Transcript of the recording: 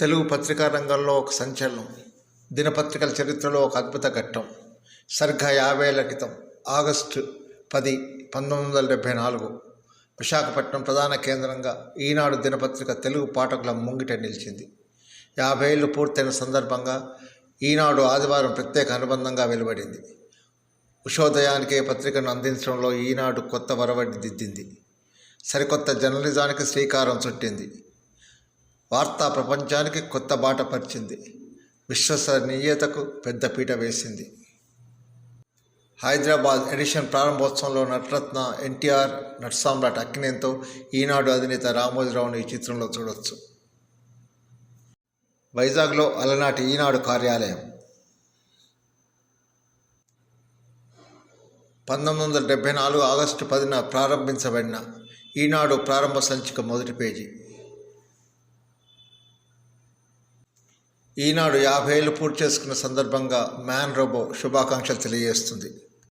తెలుగు పత్రికా రంగంలో ఒక సంచలనం దినపత్రికల చరిత్రలో ఒక అద్భుత ఘట్టం. సరిగ్గా యాభైల క్రితం ఆగస్టు పది పంతొమ్మిది వందల డెబ్భై నాలుగు విశాఖపట్నం ప్రధాన కేంద్రంగా ఈనాడు దినపత్రిక తెలుగు పాఠకుల ముంగిట నిలిచింది. యాభై ఏళ్ళు పూర్తయిన సందర్భంగా ఈనాడు ఆదివారం ప్రత్యేక అనుబంధంగా వెలువడింది. ఉషోదయానికే పత్రికను అందించడంలో ఈనాడు కొత్త వరవడి దిద్దింది. సరికొత్త జర్నలిజానికి శ్రీకారం చుట్టింది. వార్తా ప్రపంచానికి కొత్త బాట పరిచింది. విశ్వసనీయతకు పెద్దపీట వేసింది. హైదరాబాద్ ఎడిషన్ ప్రారంభోత్సవంలో నటరత్న ఎన్టీఆర్ నటసామ్రాట్ అక్కినేంతో ఈనాడు అధినేత రామోజీరావును ఈ చిత్రంలో చూడొచ్చు. వైజాగ్లో అలనాటి ఈనాడు కార్యాలయం. పంతొమ్మిది వందల డెబ్భై నాలుగు ఆగస్టు పదిన ప్రారంభించబడిన ఈనాడు ప్రారంభ సంచిక మొదటి పేజీ. ఈనాడు యాభై ఏళ్ళు పూర్తి చేసుకున్న సందర్భంగా మ్యాన్ రోబో శుభాకాంక్షలు తెలియజేస్తుంది.